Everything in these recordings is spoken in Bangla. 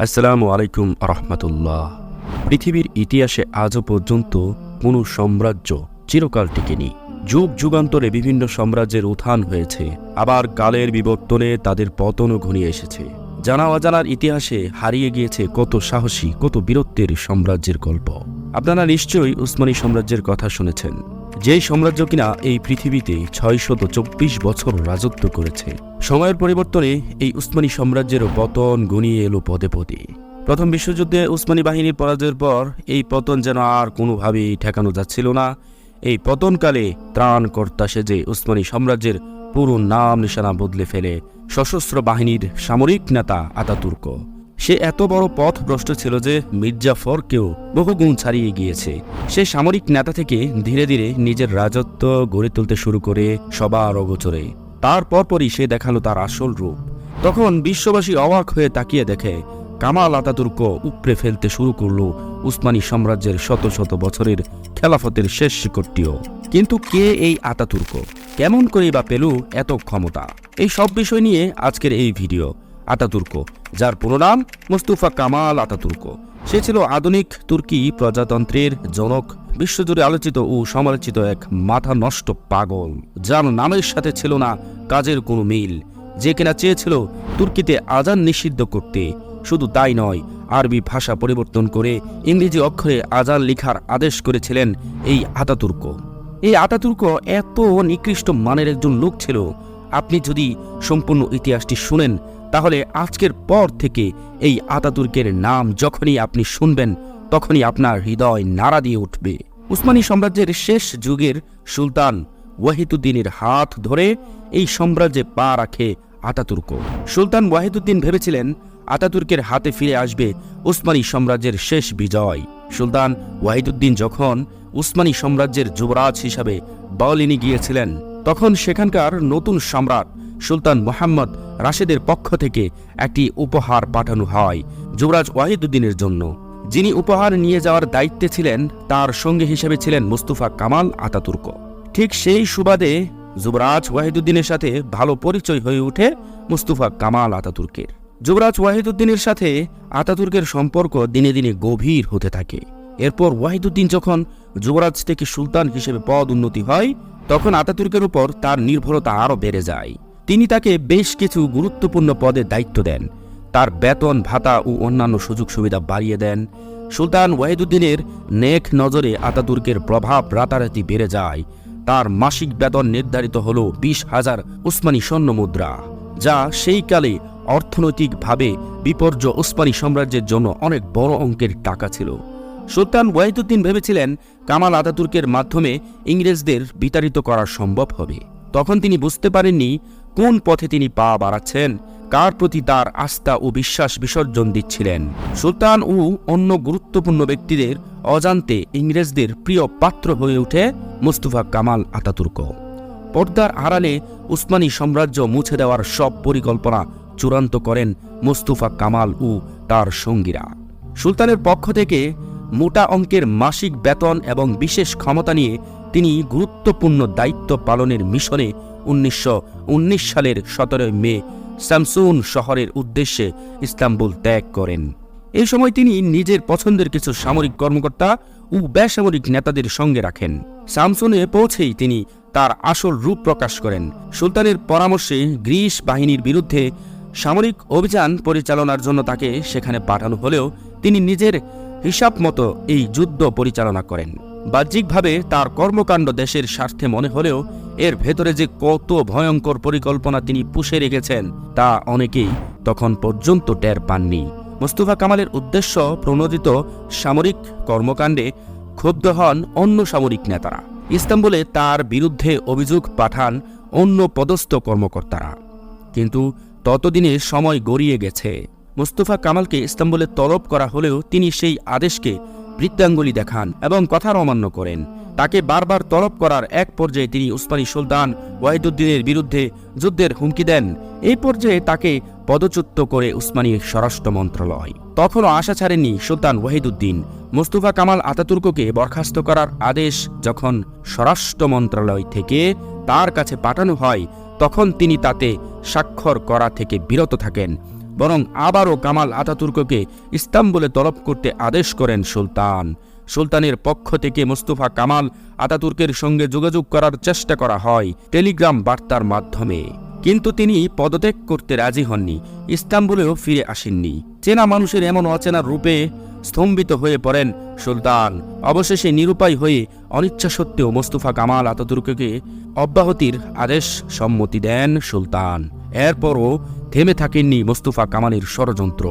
আসসালামু আলাইকুম রহমতুল্লাহ। পৃথিবীর ইতিহাসে আজও পর্যন্ত কোনো সাম্রাজ্য চিরকাল টিকেনি। যুগ যুগান্তরে বিভিন্ন সাম্রাজ্যের উত্থান হয়েছে। আবার কালের বিবর্তনে তাদের পতনও ঘনিয়ে এসেছে। জানা অজানার ইতিহাসে হারিয়ে গিয়েছে কত সাহসী, কত বীরত্বের সাম্রাজ্যের গল্প। আপনারা নিশ্চয়ই উসমানী সাম্রাজ্যের কথা শুনেছেন। যেই সাম্রাজ্য কিনা এই পৃথিবীতে ছয়শত চব্বিশ বছর রাজত্ব করেছে। সময়ের পরিবর্তনে এই উসমানী সাম্রাজ্যের পতন গনিয়ে এলো পদে পদে। প্রথম বিশ্বযুদ্ধে উসমানী বাহিনীর পরাজয়ের পর এই পতন যেন আর কোনোভাবেই ঠেকানো যাচ্ছিল না। এই পতনকালে ত্রাণকর্তা সেজে উসমানী সাম্রাজ্যের পুরো নাম নিশানা বদলে ফেলে সশস্ত্র বাহিনীর সামরিক নেতা আতাতুর্ক। সে এত বড় পথ ভ্রষ্ট ছিল যে মির্জাফরকেও বহুগুণ ছাড়িয়ে গিয়েছে। সে সামরিক নেতা থেকে ধীরে ধীরে নিজের রাজত্ব গড়ে তুলতে শুরু করে সবার অগোচরে। তার পরপরই সে দেখাল তার আসল রূপ। তখন বিশ্ববাসী অবাক হয়ে তাকিয়ে দেখে কামাল আতাতুর্ক উপড়ে ফেলতে শুরু করল উসমানী সাম্রাজ্যের শত শত বছরের খেলাফতের শেষ শিকড়টিও। কিন্তু কে এই আতাতুর্ক? কেমন করেই বা পেল এত ক্ষমতা? এই সব বিষয় নিয়ে আজকের এই ভিডিও। আতাতুর্ক, যার পুরো নাম মুস্তুফা কামাল আতাতুর্ক। সে ছিল আধুনিক তুর্কি প্রজাতন্ত্রের জনক, বিশ্বজুড়ে আলোচিত ও সমালোচিত এক মাথা নষ্ট পাগল, যার নামের সাথে ছিল না কাজের কোনো মিল। যে কিনা চেয়েছিল তুর্কিতে আজান নিষিদ্ধ করতে, শুধু তাই নয়, আরবি ভাষা পরিবর্তন করে ইংরেজি অক্ষরে আজান লিখার আদেশ করেছিলেন এই আতাতুর্ক। এই আতাতুর্ক এত নিকৃষ্ট মানের একজন লোক ছিল। আপনি যদি সম্পূর্ণ ইতিহাসটি শুনেন তাহলে আজকের পর থেকে এই আতাতুর্কের নাম যখনই আপনি শুনবেন, তখনই আপনার হৃদয় নাড়া দিয়ে উঠবে। উসমানী সাম্রাজ্যের শেষ যুগের সুলতান ওয়াহিদুদ্দিনের হাত ধরে এই সাম্রাজ্যে পা রাখে আতাতুর্ক। সুলতান ওয়াহিদুদ্দিন ভেবেছিলেন আতাতুর্কের হাতে ফিরে আসবে উসমানী সাম্রাজ্যের শেষ বিজয়। সুলতান ওয়াহিদুদ্দিন যখন উসমানী সাম্রাজ্যের যুবরাজ হিসাবে বাওলিনি গিয়েছিলেন, তখন সেখানকার নতুন সম্রাট সুলতান মোহাম্মদ রাশেদের পক্ষ থেকে একটি উপহার পাঠানো হয় যুবরাজ ওয়াহিদুদ্দিনের জন্য। যিনি উপহার নিয়ে যাওয়ার দায়িত্বে ছিলেন, তার সঙ্গে হিসেবে ছিলেন মুস্তুফা কামাল আতাতুর্ক। ঠিক সেই সুবাদে যুবরাজ ওয়াহিদুদ্দিনের সাথে ভালো পরিচয় হয়ে ওঠে মুস্তুফা কামাল আতাতুর্কের। যুবরাজ ওয়াহিদুদ্দিনের সাথে আতাতুর্কের সম্পর্ক দিনে দিনে গভীর হতে থাকে। এরপর ওয়াহিদুদ্দিন যখন যুবরাজ থেকে সুলতান হিসেবে পদ উন্নতি হয়, তখন আতাতুর্কের উপর তার নির্ভরতা আরও বেড়ে যায়। তিনি তাকে বেশ কিছু গুরুত্বপূর্ণ পদে দায়িত্ব দেন। তার বেতন, ভাতা ও অন্যান্য সুযোগ সুবিধা বাড়িয়ে দেন। সুলতান ওয়াহিদুদ্দিনের নেক নজরে আতাতুর্কের প্রভাব রাতারাতি বেড়ে যায়। তার মাসিক বেতন নির্ধারিত হল বিশ হাজার উসমানী স্বর্ণ মুদ্রা, যা সেই কালে অর্থনৈতিকভাবে বিপর্য উসমানী সাম্রাজ্যের জন্য অনেক বড় অঙ্কের টাকা ছিল। সুলতান ওয়াহিদুদ্দিন ভেবেছিলেন কামাল আতাতুর্কের মাধ্যমে ইংরেজদের বিতাড়িত করা সম্ভব হবে। তখন তিনি বুঝতে পারেননি কোন পথে তিনি পা বাড়াচ্ছেন, কার প্রতি তার আস্থা ও বিশ্বাস বিসর্জন দিচ্ছিলেন? সুলতান ও অন্য গুরুত্বপূর্ণ ব্যক্তিদের অজান্তে ইংরেজদের প্রিয় পাত্র হয়ে ওঠে মুস্তফা কামাল আতাতুর্ক। পর্দার আড়ালে উসমানী সাম্রাজ্য মুছে দেওয়ার সব পরিকল্পনা চূড়ান্ত করেন মুস্তফা কামাল ও তার সঙ্গীরা। সুলতানের পক্ষ থেকে মোটা অঙ্কের মাসিক বেতন এবং বিশেষ ক্ষমতা নিয়ে তিনি গুরুত্বপূর্ণ দায়িত্ব পালনের মিশনে উনিশশো উনিশ সালের সতেরোই মে স্যামসুন শহরের উদ্দেশ্যে ইস্তাম্বুল ত্যাগ করেন। এই সময় তিনি নিজের পছন্দের কিছু সামরিক কর্মকর্তা ও বেসামরিক নেতাদের সঙ্গে রাখেন। সামসুনে পৌঁছেই তিনি তার আসল রূপ প্রকাশ করেন। সুলতানের পরামর্শে গ্রিস বাহিনীর বিরুদ্ধে সামরিক অভিযান পরিচালনার জন্য তাকে সেখানে পাঠানো হলেও তিনি নিজের হিসাব মতো এই যুদ্ধ পরিচালনা করেন। বাহ্যিকভাবে তার কর্মকাণ্ড দেশের স্বার্থে মনে হলেও এর ভেতরে যে কত ভয়ঙ্কর পরিকল্পনা তিনি পুষে রেখেছেন, তা অনেকেই তখন পর্যন্ত টের পাননি। মুস্তফা কামালের উদ্দেশ্য প্রণোদিত সামরিক কর্মকাণ্ডে ক্ষুব্ধ হন অন্য সামরিক নেতারা। ইস্তাম্বুলে তার বিরুদ্ধে অভিযোগ পাঠান অন্য পদস্থ কর্মকর্তারা। কিন্তু ততদিনে সময় গড়িয়ে গেছে। মুস্তফা কামালকে ইস্তাম্বুলে তলব করা হলেও তিনি সেই আদেশকে বৃত্তাঙ্গুলি দেখান এবং কথার অমান্য করেন। তাকে বারবার তলব করার এক পর্যায়ে তিনি উসমানী সুলতান ওয়াহিদুদ্দিনের বিরুদ্ধে যুদ্ধের হুমকি দেন। এই পর্যায়ে তাকে পদচ্যুত করে উসমানী স্বরাষ্ট্র মন্ত্রণালয়। তখনও আশা ছাড়েনি সুলতান ওয়াহিদুদ্দিন। মুস্তফা কামাল আতাতুর্ককে বরখাস্ত করার আদেশ যখন স্বরাষ্ট্র মন্ত্রণালয় থেকে তার কাছে পাঠানো হয়, তখন তিনি তাতে স্বাক্ষর করা থেকে বিরত থাকেন। বরং আবারও কামাল আতাতুর্ককে ইস্তাম্বুলে তলব করতে আদেশ করেন সুলতান। সুলতানের পক্ষ থেকে মুস্তফা কামাল আতাতুর্কের সঙ্গে যোগাযোগ করার চেষ্টা করা হয় টেলিগ্রাম বার্তার মাধ্যমে। কিন্তু তিনি পদত্যাগ করতে রাজি হননি, ইস্তাম্বুলেও ফিরে আসেননি। চেনা মানুষের এমন অচেনা রূপে স্তম্ভিত হয়ে পড়েন সুলতান। অবশেষে নিরুপায় হয়ে অনিচ্ছা সত্ত্বেও মোস্তফা কামাল আতাতুর্ককে অব্যাহতির আদেশ সম্মতি দেন সুলতান। এরপরও থেমে থাকেননি মোস্তফা কামালের ষড়যন্ত্র।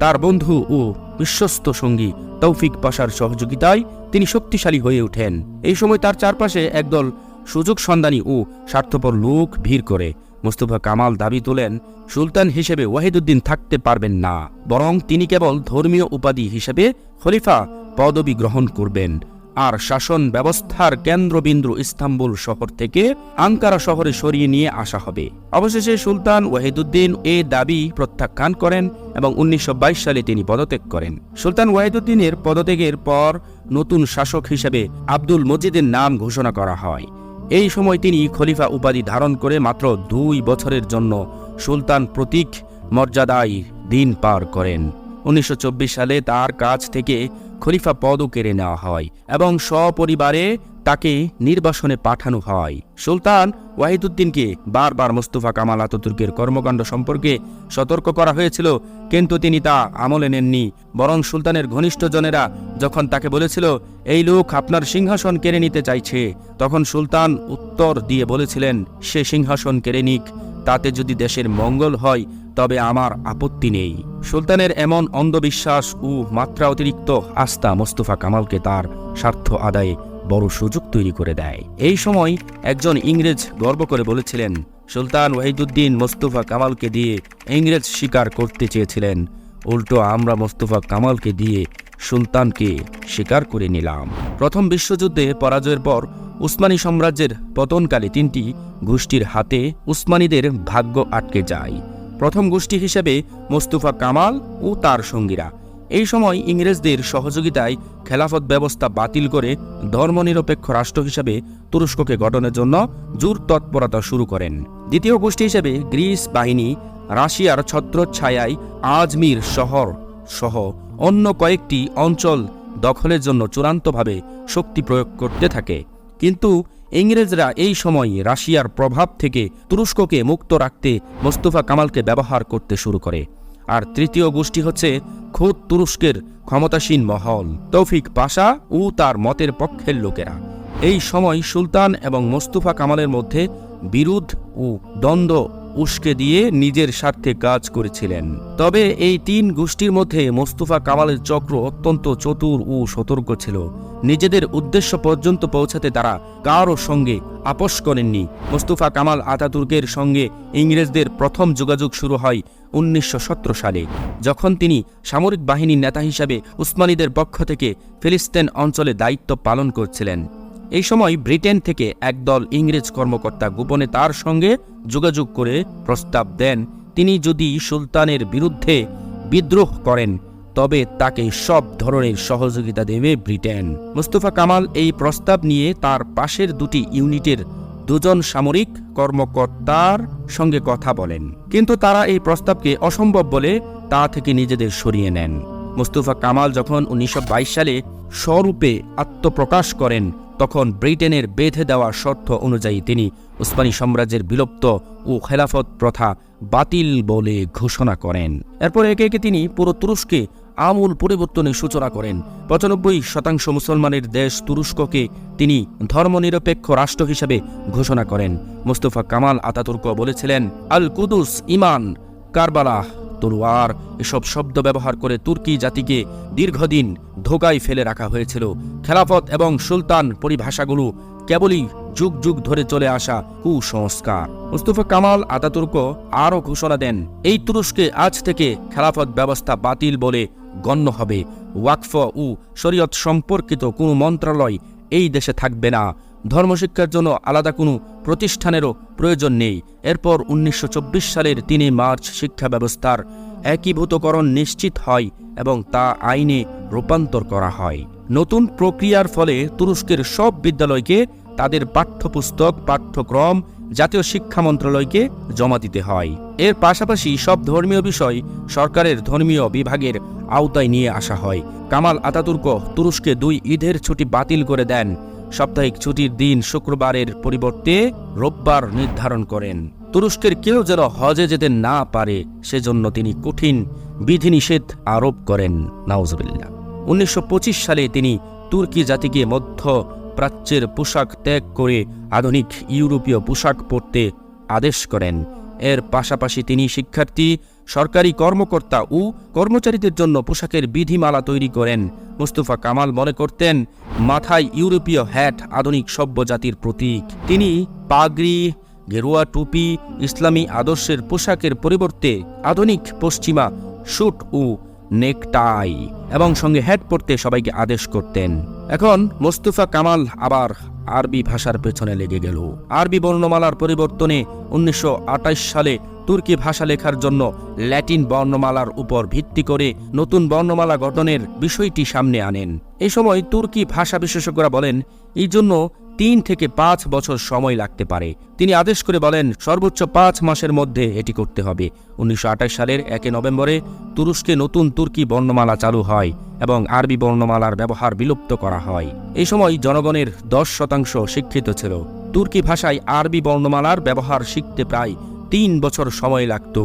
তার বন্ধু ও বিশ্বস্ত সঙ্গী তৌফিক পাশার সহযোগিতায় তিনি শক্তিশালী হয়ে ওঠেন। এই সময় তার চারপাশে একদল সুযোগ সন্ধানী ও স্বার্থপর লোক ভিড় করে। মোস্তফা কামাল দাবি তোলেন, সুলতান হিসেবে ওয়াহিদুদ্দিন থাকতে পারবেন না, বরং তিনি কেবল ধর্মীয় উপাধি হিসেবে খলিফা পদবি গ্রহণ করবেন। আর শাসন ব্যবস্থার কেন্দ্রবিন্দু ইস্তাম্বুল শহর থেকে আঙ্কারা শহরে সরিয়ে নিয়ে আসা হবে। অবশেষে সুলতান ওয়াহিদুদ্দিন এ দাবি প্রত্যাখ্যান করেন এবং উনিশশো বাইশ সালে তিনি পদত্যাগ করেন। সুলতান ওয়াহিদুদ্দিনের পদত্যাগের পর নতুন শাসক হিসেবে আব্দুল মজিদের নাম ঘোষণা করা হয়। এই সময় তিনি খলিফা উপাধি ধারণ করে মাত্র দুই বছরের জন্য সুলতান প্রতীক মর্যাদায় দিন পার করেন। উনিশশো চব্বিশ সালে তার কাছ থেকে খলিফা পদও কেড়ে নেওয়া হয় এবং সপরিবারে তাকে নির্বাসনে পাঠানো হয়। সুলতান ওয়াহিদুদ্দিনকে বারবার মোস্তফা কামাল আতাতুর্কের কর্মকাণ্ড সম্পর্কে সতর্ক করা হয়েছিল, কিন্তু তিনি তা আমলে নেননি। বরং সুলতানের ঘনিষ্ঠজনেরা যখন তাকে বলেছিল, এই লোক আপনার সিংহাসন কেড়ে নিতে চাইছে, তখন সুলতান উত্তর দিয়ে বলেছিলেন, সে সিংহাসন কেড়ে নিক, তাতে যদি দেশের মঙ্গল হয়, তবে আমার আপত্তি নেই। সুলতানের এমন অন্ধবিশ্বাস ও মাত্রা অতিরিক্ত আস্থা মোস্তফা কামালকে তার স্বার্থ আদায়ে বড় সুযোগ তৈরি করে দেয়। এই সময় একজন ইংরেজ গর্ব করে বলেছিলেন, সুলতান ওয়াহিদুদ্দিন মোস্তফা কামালকে দিয়ে ইংরেজ শিকার করতে চেয়েছিলেন। উল্টো আমরা মোস্তফা কামালকে দিয়ে সুলতানকে স্বীকার করে নিলাম। প্রথম বিশ্বযুদ্ধে পরাজয়ের পর উসমানী সাম্রাজ্যের পতনকালে তিনটি গোষ্ঠীর হাতে উসমানীদের ভাগ্য আটকে যায়। প্রথম গোষ্ঠী হিসেবে মোস্তফা কামাল ও তার সঙ্গীরা। এই সময় ইংরেজদের সহযোগিতায় খেলাফত ব্যবস্থা বাতিল করে ধর্মনিরপেক্ষ রাষ্ট্র হিসেবে তুরস্ককে গঠনের জন্য জোর তৎপরতা শুরু করেন। দ্বিতীয় গোষ্ঠী হিসেবে গ্রিস বাহিনী, রাশিয়ার ছত্রছায়ায় আজমির শহর সহ অন্য কয়েকটি অঞ্চল দখলের জন্য চূড়ান্তভাবে শক্তি প্রয়োগ করতে থাকে। কিন্তু ইংরেজরা এই সময় রাশিয়ার প্রভাব থেকে তুরস্ককে মুক্ত রাখতে মোস্তফা কামালকে ব্যবহার করতে শুরু করে। আর তৃতীয় গোষ্ঠী হচ্ছে খোদ তুরস্কের ক্ষমতাসীন মহল। তৌফিক পাশা ও তার মতের পক্ষের লোকেরা। এই সময় সুলতান এবং মোস্তফা কামালের মধ্যে বিরোধ ও দ্বন্দ্ব উস্কে দিয়ে নিজের স্বার্থে কাজ করেছিলেন। তবে এই তিন গোষ্ঠীর মধ্যে মোস্তফা কামালের চক্র অত্যন্ত চতুর ও সতর্ক ছিল। নিজেদের উদ্দেশ্য পর্যন্ত পৌঁছাতে তারা কারও সঙ্গে আপোষ করেননি। মোস্তফা কামাল আতাতুর্কের সঙ্গে ইংরেজদের প্রথম যোগাযোগ শুরু হয় উনিশশো সতেরো সালে, যখন তিনি সামরিক বাহিনীর নেতা হিসাবে উসমানীদের পক্ষ থেকে ফিলিস্তিন অঞ্চলে দায়িত্ব পালন করছিলেন। এই সময় ব্রিটেন থেকে একদল ইংরেজ কর্মকর্তা গোপনে তার সঙ্গে যোগাযোগ করে প্রস্তাব দেন। তিনি যদি সুলতানের বিরুদ্ধে বিদ্রোহ করেন, তবে তাকে সব ধরনের সহযোগিতা দেবে ব্রিটেন। মুস্তফা কামাল এই প্রস্তাব নিয়ে তার পাশের দুটি ইউনিটের দুজন সামরিক কর্মকর্তার সঙ্গে কথা বলেন। কিন্তু তারা এই প্রস্তাবকে অসম্ভব বলে তা থেকে নিজেদের সরিয়ে নেন। মুস্তফা কামাল যখন উনিশশো বাইশ সালে স্বরূপে আত্মপ্রকাশ করেন তখন ব্রিটেনের বেঁধে দেওয়া শর্ত অনুযায়ী তিনি উসমানী সাম্রাজ্যের বিলুপ্ত ও খেলাফত প্রথা বাতিল বলে ঘোষণা করেন। এরপর একে একে তিনি পুরো তুরস্কে আমূল পরিবর্তনের সূচনা করেন। পঁচানব্বই শতাংশ মুসলমানের দেশ তুরস্ককে তিনি ধর্মনিরপেক্ষ রাষ্ট্র হিসেবে ঘোষণা করেন। মুস্তফা কামাল আতাতুর্ক বলেছিলেন আল কুদুস ইমান, কারবালাহ। তলোয়ার, এসব শব্দ ব্যবহার করে তুর্কি জাতিকে দীর্ঘদিন ধোকায় ফেলে রাখা হয়েছিল। খেলাফত এবং সুলতান পরিভাষাগুলো কেবলই যুগ যুগ ধরে চলে আসা কুসংস্কার। মুস্তফা কামাল আতাতুর্ক আরও ঘোষণা দেন, এই তুরস্কে আজ থেকে খেলাফত ব্যবস্থা বাতিল বলে গণ্য হবে। ওয়াকফ ও শরীয়ত সম্পর্কিত কোনো মন্ত্রণালয় এই দেশে থাকবে না। ধর্মশিক্ষার জন্য আলাদা কোনো প্রতিষ্ঠানেরও প্রয়োজন নেই। এরপর উনিশশো চব্বিশ সালের তিনে মার্চ শিক্ষা ব্যবস্থার একীভূতকরণ নিশ্চিত হয় এবং তা আইনে রূপান্তর করা হয়। নতুন প্রক্রিয়ার ফলে তুরস্কের সব বিদ্যালয়কে তাদের পাঠ্যপুস্তক, পাঠ্যক্রম, জাতীয় শিক্ষা মন্ত্রণালয়কে জমা দিতে হয়। এর পাশাপাশি সব ধর্মীয় বিষয় সরকারের ধর্মীয় বিভাগের আওতায় নিয়ে আসা হয়। কামাল আতাতুর্ক তুরস্কে দুই ঈদের ছুটি বাতিল করে দেন। সাপ্তাহিক ছুটির দিন শুক্রবারের পরিবর্তে রোববার নির্ধারণ করেন। তুরস্কের কেউ যেন হজে যেতে না পারে, সেজন্য তিনি কঠিন বিধিনিষেধ আরোপ করেন। নাউজবিল্লা উনিশশো সালে তিনি তুর্কি জাতিকে মধ্য প্রাচ্যের পোশাক ত্যাগ করে আধুনিক ইউরোপীয় পোশাক পরতে আদেশ করেন। এর পাশাপাশি তিনি শিক্ষার্থী সরকারি কর্মকর্তা ও কর্মচারীদের জন্য পোশাকের বিধিমালা তৈরি করেন। মুস্তফা কামাল মনে করতেন, মাথায় ইউরোপীয় হ্যাট আধুনিক সভ্য জাতির প্রতীক। তিনি পাগড়ি, গেরুয়া টুপি, ইসলামী আদর্শের পোশাকের পরিবর্তে আধুনিক পশ্চিমা স্যুট ও নেকটাই এবং সঙ্গে হ্যাট পরতে সবাইকে আদেশ করতেন। এখন মোস্তফা কামাল আবার আরবি ভাষার পেছনে লেগে গেল। আরবি বর্ণমালার পরিবর্তনে উনিশশো সালে তুর্কি ভাষা লেখার জন্য ল্যাটিন বর্ণমালার উপর ভিত্তি করে নতুন বর্ণমালা গঠনের বিষয়টি সামনে আনেন। এই সময় তুর্কি ভাষা বিশেষজ্ঞরা বলেন, এই জন্য তিন থেকে পাঁচ বছর সময় লাগতে পারে। তিনি আদেশ করে বলেন, সর্বোচ্চ পাঁচ মাসের মধ্যে এটি করতে হবে। উনিশশো আঠাশ সালের একে নভেম্বরে তুরস্কে নতুন তুর্কি বর্ণমালা চালু হয় এবং আরবি বর্ণমালার ব্যবহার বিলুপ্ত করা হয়। এই সময় জনগণের দশ শতাংশ শিক্ষিত ছিল। তুর্কি ভাষায় আরবি বর্ণমালার ব্যবহার শিখতে প্রায় তিন বছর সময় লাগত।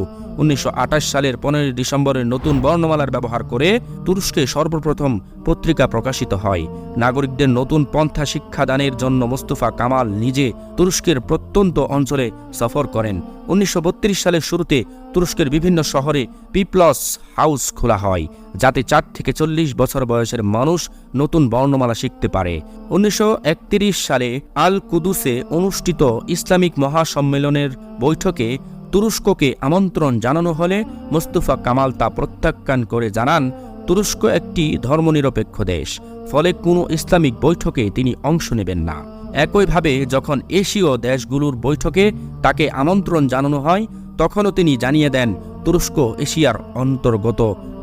উনিশশো আটাশ সালের পনেরোই ডিসেম্বরের নতুন বর্ণমালার ব্যবহার করে তুরস্কে সর্বপ্রথম পত্রিকা প্রকাশিত হয়। নাগরিকদের নতুন পন্থা শিক্ষাদানের জন্য মোস্তফা কামাল নিজে তুরস্কের প্রত্যন্ত অঞ্চলে সফর করেন। উনিশশো সালের শুরুতে তুরস্কের বিভিন্ন শহরে পিপলস হাউস খোলা হয়, যাতে চার থেকে চল্লিশ বছর বয়সের মানুষ নতুন বর্ণমালা শিখতে পারে। উনিশশো একত্রিশ সালে আল কুদুসে অনুষ্ঠিত ইসলামিক মহাসম্মেলনের বৈঠকে তুরস্ককে আমন্ত্রণ জানানো হলে মোস্তফা কামাল তা প্রত্যাখ্যান করে জানান, তুরস্ক একটি ধর্মনিরপেক্ষ দেশ, ফলে কোনো ইসলামিক বৈঠকে তিনি অংশ নেবেন না। একইভাবে যখন এশীয় দেশগুলোর বৈঠকে তাকে আমন্ত্রণ জানানো হয়, তখনও তিনি জানিয়ে দেন, তুরস্ক এশিয়ার অন্তর্গত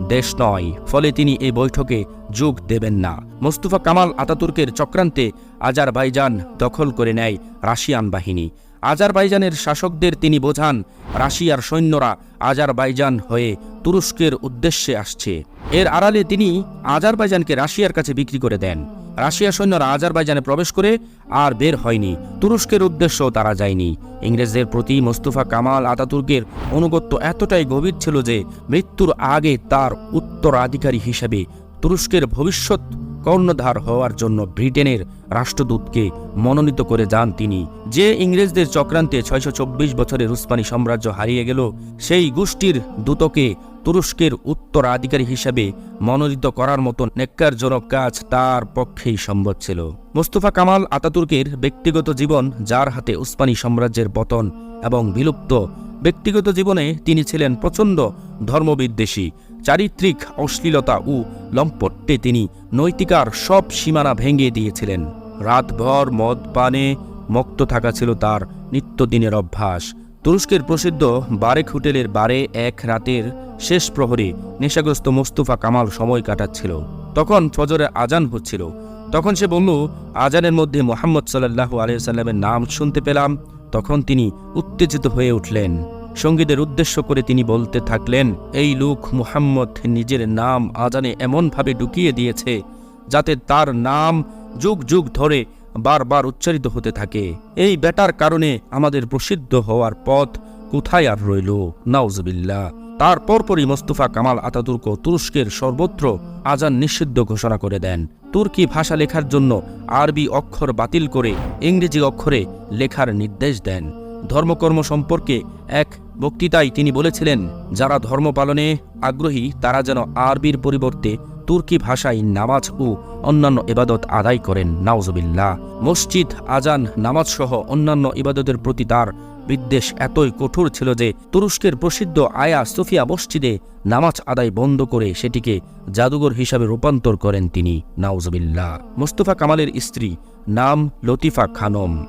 দেশ নয়, ফলে তিনি এই বৈঠকে যোগ দেবেন না। মোস্তফা কামাল আতাতুর্কের চক্রান্তে আজারবাইজান দখল করে নেয় রাশিয়ান বাহিনী। আজারবাইজানের শাসকদের তিনি বোঝান, রাশিয়ার সৈন্যরা আজারবাইজান হয়ে তুরস্কের উদ্দেশ্যে আসছে। এর আড়ালে তিনি আজারবাইজানকে রাশিয়ার কাছে বিক্রি করে দেন। রাশিয়া সৈন্যরা আজারবাইজানে প্রবেশ করে আর বের হয়নি। তুরস্কের উদ্দেশ্যও তারা যায়নি। ইংরেজদের প্রতি মোস্তফা কামাল আতাতুর্কের অনুগত্য এতটাই গভীর ছিল যে মৃত্যুর আগে তার উত্তরাধিকারী হিসেবে তুরস্কের ভবিষ্যৎ কর্ণধার হওয়ার জন্য ব্রিটেনের রাষ্ট্রদূতকে মনোনীত করে যান তিনি। যে ইংরেজদের চক্রান্তে ছয়শো বছরের উসমানী সাম্রাজ্য হারিয়ে গেল, সেই গোষ্ঠীর দূতকে তুরস্কের উত্তরাধিকারী হিসেবে মনোনীত করার মতো নেককারজনক কাজ তার পক্ষেই সম্ভব ছিল। মোস্তফা কামাল আতাতুর্কের ব্যক্তিগত জীবন, যার হাতে উসমানী সাম্রাজ্যের পতন এবং বিলুপ্ত ব্যক্তিগত জীবনে তিনি ছিলেন প্রচণ্ড ধর্মবিদ্বেষী। চারিত্রিক অশ্লীলতা ও লম্পট্যে তিনি নৈতিকার সব সীমানা ভেঙে দিয়েছিলেন। রাতভর মদ পানে মক্ত থাকা ছিল তার নিত্যদিনের অভ্যাস। তুরস্কের প্রসিদ্ধ বারেক হোটেলের বারে এক রাতের শেষ প্রহরে নেশাগ্রস্ত মোস্তফা কামাল সময় কাটাচ্ছিল। তখন ফজরে আজান হচ্ছিল। তখন সে বলল আজানের মধ্যে মোহাম্মদ সাল্লাহু আলিয়াল্লামের নাম শুনতে পেলাম। তখন তিনি উত্তেজিত হয়ে উঠলেন। সঙ্গীদের উদ্দেশ্য করে তিনি বলতে থাকলেন, এই লোক মুহাম্মদ নিজের নাম আজানে এমনভাবে ঢুকিয়ে দিয়েছে যাতে তার নাম যুগ যুগ ধরে বারবার উচ্চারিত হতে থাকে। এই বেটার কারণে আমাদের প্রসিদ্ধ হওয়ার পথ কোথায় আর রইল? নাউজবিল্লা তার পরপরই মোস্তফা কামাল আতাতুর্ক তুরস্কের সর্বত্র আজান নিষিদ্ধ ঘোষণা করে দেন। তুর্কি ভাষা লেখার জন্য আরবি অক্ষর বাতিল করে ইংরেজি অক্ষরে লেখার নির্দেশ দেন। ধর্মকর্ম সম্পর্কে এক বক্তৃতায় তিনি বলেছিলেন, যারা ধর্ম পালনে আগ্রহী, তারা যেন আরবির পরিবর্তে তুর্কি ভাষায় নামাজ ও অন্যান্য ইবাদত আদায় করেন। নাউজবিল্লাহ। মসজিদ, আজান, নামাজ সহ অন্যান্য ইবাদতের প্রতি তার বিদ্বেষ এতই কঠোর ছিল যে তুরস্কের প্রসিদ্ধ আয়া সুফিয়া মসজিদে নামাজ আদায় বন্ধ করে সেটিকে জাদুঘর হিসাবে রূপান্তর করেন তিনি। নাউজবিল্লাহ। মোস্তফা কামালের স্ত্রী নাম লতিফা খানম।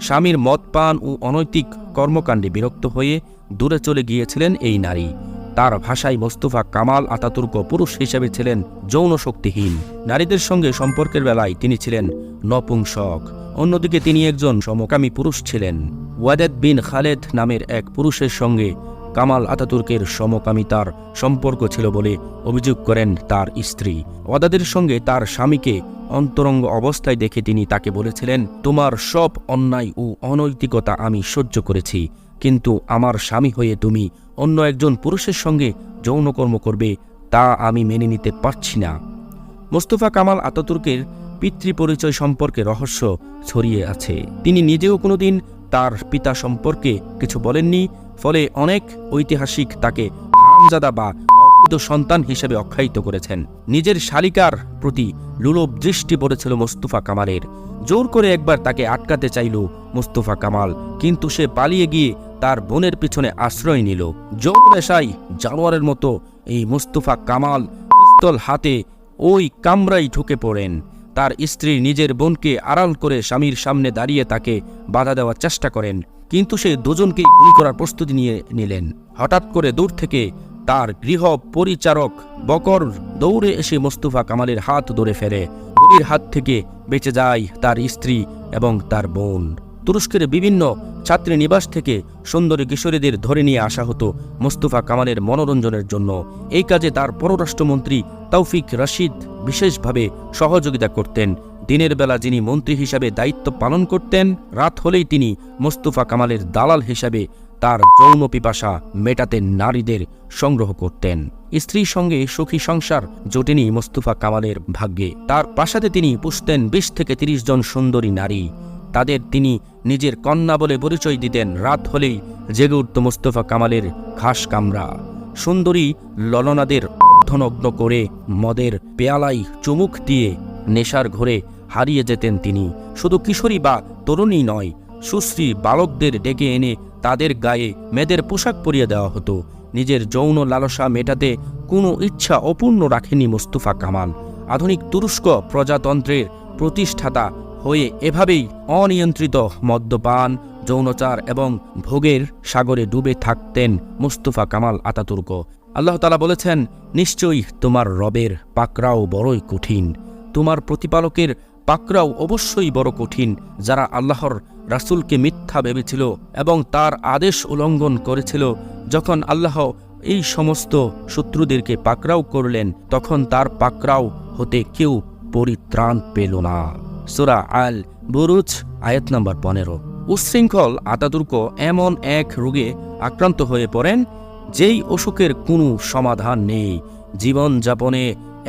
স্বামীর মদ পান ও অনৈতিক কর্মকাণ্ডে বিরক্ত হয়ে দূরে চলে গিয়েছিলেন এই নারী। তার ভাষায় মোস্তফা কামাল আতাতুর্ক পুরুষ হিসেবে ছিলেন যৌন শক্তিহীন। নারীদের সঙ্গে সম্পর্কের বেলায় তিনি ছিলেন নপুংসক অন্যদিকে তিনি একজন সমকামী পুরুষ ছিলেন। ওয়াদেদ বিন খালেদ নামের এক পুরুষের সঙ্গে কামাল আতাতুর্কের সমকামিতার সম্পর্ক ছিল বলে অভিযোগ করেন তার স্ত্রী। ওয়াদাদের সঙ্গে তার স্বামীকে অন্তরঙ্গ অবস্থায় দেখে তিনি তাকে বলেছিলেন, তোমার সব অন্যায় ও অনৈতিকতা আমি সহ্য করেছি, কিন্তু আমার স্বামী হয়ে তুমি অন্য একজন পুরুষের সঙ্গে যৌনকর্ম করবে, তা আমি মেনে নিতে পারছি না। মোস্তফা কামাল আতাতুর্কের পিতৃপরিচয় সম্পর্কে রহস্য ছড়িয়ে আছে। তিনি নিজেও কোনোদিন তার পিতা সম্পর্কে কিছু বলেননি ফলে অনেক ঐতিহাসিক তাকে হারামজাদা বা অবৈধ সন্তান হিসেবে আখ্যায়িত করেছেন। নিজের শালিকার প্রতি লুলভ দৃষ্টি পড়েছিল মোস্তফা কামালের। জোর করে একবার তাকে আটকাতে চাইল মোস্তফা কামাল, কিন্তু সে পালিয়ে গিয়ে তার বোনের পিছনে আশ্রয় নিল। যৌন নেশায় জানোয়ারের মতো এই মোস্তফা কামাল পিস্তল হাতে ওই কামরাই ঢুকে পড়েন। তার স্ত্রী নিজের বোনকে আড়াল করে স্বামীর সামনে দাঁড়িয়ে তাকে বাধা দেওয়ার চেষ্টা করেন। কিন্তু সে দুজনকেই গুলি করার প্রস্তুতি নিয়ে নিলেন। হঠাৎ করে দূর থেকে তার গৃহ পরিচারক বকর দৌড়ে এসে মোস্তফা কামালের হাত ধরে ফেলে। গুলির হাত থেকে বেঁচে যায় তার স্ত্রী এবং তার বোন। তুরস্কের বিভিন্ন ছাত্রী নিবাস থেকে সুন্দরী কিশোরীদের ধরে নিয়ে আসা হতো মোস্তফা কামালের মনোরঞ্জনের জন্য। এই কাজে তার পররাষ্ট্রমন্ত্রী তৌফিক রশিদ বিশেষভাবে সহযোগিতা করতেন। দিনের বেলা যিনি মন্ত্রী হিসাবে দায়িত্ব পালন করতেন, রাত হলেই তিনি মোস্তফা কামালের দালাল হিসাবে তার যৌন পিপাসা মেটাতে নারীদের সংগ্রহ করতেন। স্ত্রীর সঙ্গে সুখী সংসার জোটেনি মোস্তফা কামালের ভাগ্যে। তার প্রাসাদে তিনি পুষতেন বিশ থেকে তিরিশ জন সুন্দরী নারী। তাদের তিনি নিজের কন্যা বলে পরিচয় দিতেন। রাত হলেই জেগে উঠত মোস্তফা কামালের ঘাস কামরা। সুন্দরী ললনাদের অর্ধনগ্ন করে মদের পেয়ালাই চুমুক দিয়ে নেশার ঘরে হারিয়ে যেতেন তিনি। শুধু কিশোরী বা তরুণী নয়, সুশ্রী বালকদের ডেকে এনে তাদের গায়ে মেয়েদের পোশাক পরিয়ে দেওয়া হতো। নিজের যৌন লালসা মেটাতে কোনো ইচ্ছা অপূর্ণ রাখেনি মোস্তফা কামাল। আধুনিক তুরস্ক প্রজাতন্ত্রের প্রতিষ্ঠাতা হয়ে এভাবেই অনিয়ন্ত্রিত মদ্যপান, যৌনচার এবং ভোগের সাগরে ডুবে থাকতেন মুস্তফা কামাল আতাতুর্ক। আল্লাহ তালা বলেছেন, নিশ্চয়ই তোমার রবের পাকরাও বড়ই কঠিন। তোমার প্রতিপালকের পাকরাও অবশ্যই বড় কঠিন, যারা আল্লাহর রাসূলকে মিথ্যা ভেবেছিল এবং তার আদেশ উল্লঙ্ঘন করেছিল। যখন আল্লাহ এই সমস্ত শত্রুদেরকে পাকরাও করলেন, তখন তার পাকরাও হতে কেউ পরিত্রাণ পেল না। সুরা আল বুরুজ, আয়াত নম্বর পনেরো। উচ্ছৃঙ্খল আতাতুর্ক এমন এক রোগে আক্রান্ত হয়ে পড়েন, যেই অসুখের কোনো সমাধান নেই। জীবনযাপনে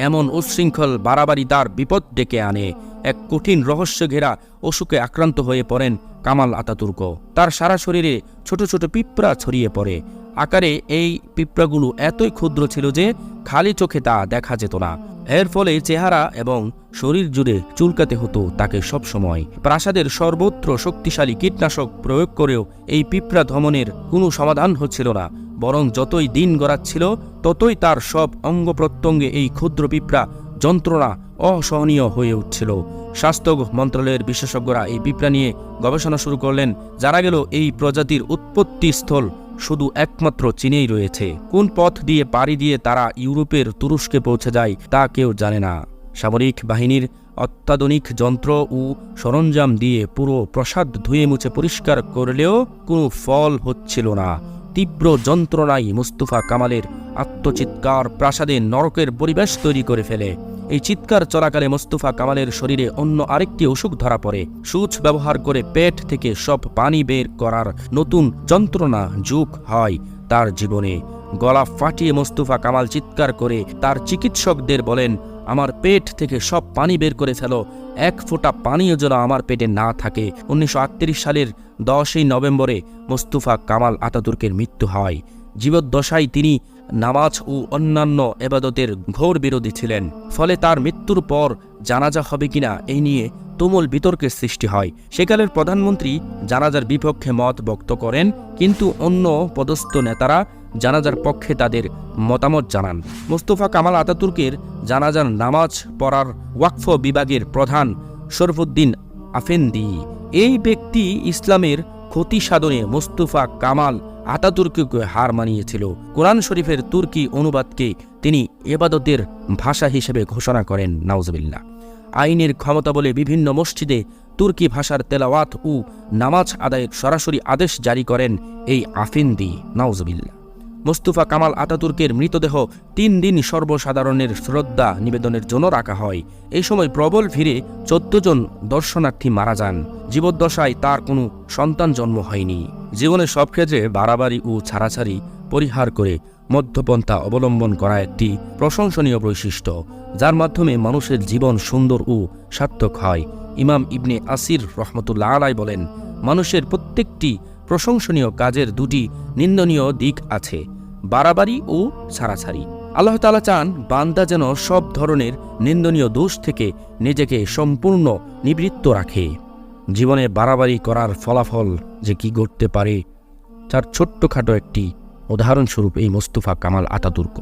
এমন উচ্ছৃঙ্খল বাড়াবাড়ি তার বিপদ ডেকে আনে এক কঠিন রহস্য ঘেরা অসুখে আক্রান্ত হয়ে পড়েন কামাল আতাতুর্ক। তার সারা শরীরে ছোট ছোট পিঁপড়া ছড়িয়ে পড়ে। আকারে এই পিঁপড়াগুলো এতই ক্ষুদ্র ছিল যে খালি চোখে তা দেখা যেত না। এর ফলে চেহারা এবং শরীর জুড়ে চুলকাতে হতো তাকে সবসময়। প্রাসাদের সর্বত্র শক্তিশালী কীটনাশক প্রয়োগ করেও এই পিঁপড়া ধমনের কোনো সমাধান হচ্ছিল না। বরং যতই দিন গড়াচ্ছিল, ততই তার সব অঙ্গ প্রত্যঙ্গে এই ক্ষুদ্র পিঁপড়া যন্ত্রণা অসহনীয় হয়ে উঠছিল। স্বাস্থ্য মন্ত্রণালয়ের বিশেষজ্ঞরা এই পিঁপড়া নিয়ে গবেষণা শুরু করলেন। জানা গেল, এই প্রজাতির উৎপত্তি স্থল শুধু একমাত্র চীনেই রয়েছে। কোন পথ দিয়ে পাড়ি দিয়ে তারা ইউরোপের তুরস্কে পৌঁছে যায়, তা কেউ জানে না। সামরিক বাহিনীর অত্যাধুনিক যন্ত্র ও সরঞ্জাম দিয়ে পুরো প্রসাদ ধুয়ে মুছে পরিষ্কার করলেও কোনো ফল হচ্ছিল না। তীব্র যন্ত্রণাই মুস্তফা কামালের আত্মচিৎকার প্রাসাদে নরকের পরিবেশ তৈরি করে ফেলে। এই চিৎকার চলাকালে মোস্তফা কামালের শরীরে অন্য আরেকটি অসুখ ধরা পড়ে। সূচ ব্যবহার করে পেট থেকে সব পানি বের করার নতুন যন্ত্রণা যুগ হয় তার জীবনে। গলা ফাটিয়ে মোস্তফা কামাল চিৎকার করে তার চিকিৎসকদের বলেন, আমার পেট থেকে সব পানি বের করে ফেলো। এক ফোঁটা পানিও যেন আমার পেটে না থাকে। উনিশশো আটত্রিশ সালের দশই নভেম্বরে মোস্তফা কামাল আতাতুর্কের মৃত্যু হয়। জীবদ্দশায় তিনি নামাজ ও অন্যান্য এবাদতের ঘোর বিরোধী ছিলেন, ফলে তার মৃত্যুর পর জানাজা হবে কিনা এই নিয়ে তুমুল বিতর্কের সৃষ্টি হয়। সেকালের প্রধানমন্ত্রী জানাজার বিপক্ষে মত ব্যক্ত করেন, কিন্তু অন্য পদস্থ নেতারা জানাজার পক্ষে তাদের মতামত জানান। মোস্তফা কামাল আতাতুর্কের জানাজার নামাজ পড়ার ওয়াকফ বিভাগের প্রধান শরফুদ্দিন আফেন্দি। এই ব্যক্তি ইসলামের ক্ষতি সাধনে মোস্তফা কামাল আতাতুর্কিকে হার মানিয়েছিল। কোরআন শরীফের তুর্কি অনুবাদকে তিনি এবাদতের ভাষা হিসেবে ঘোষণা করেন নাউজবিল্লা আইনের ক্ষমতা বলে বিভিন্ন মসজিদে তুর্কি ভাষার তেলাওয়াত ও নামাজ আদায়ের সরাসরি আদেশ জারি করেন এই আফিন্দি নাউজবিল্লা মোস্তফা কামাল আতাতুর্কের মৃতদেহ তিন দিন সর্বসাধারণের শ্রদ্ধা নিবেদনের জন্য রাখা হয়। এই সময় প্রবল ভিড়ে চোদ্দ জন দর্শনার্থী মারা যান। জীবদ্দশায় তার কোনো সন্তান জন্ম হয়নি। জীবনের সব ক্ষেত্রে বাড়াবাড়ি ও ছাড়াছাড়ি পরিহার করে মধ্যপন্থা অবলম্বন করা একটি প্রশংসনীয় বৈশিষ্ট্য, যার মাধ্যমে মানুষের জীবন সুন্দর ও সার্থক হয়। ইমাম ইবনে আসির রহমতুল্লাহ আলাই বলেন, মানুষের প্রত্যেকটি প্রশংসনীয় কাজের দুটি নিন্দনীয় দিক আছে, বাড়াবাড়ি ও ছাড়াছাড়ি। আল্লাহ তালা চান বান্দা যেন সব ধরনের নিন্দনীয় দোষ থেকে নিজেকে সম্পূর্ণ নিবৃত্ত রাখে। জীবনে বাড়াবাড়ি করার ফলাফল যে কি ঘটতে পারে, তার ছোট্টখাটো একটি উদাহরণস্বরূপ এই মোস্তফা কামাল আতাতুর্ক।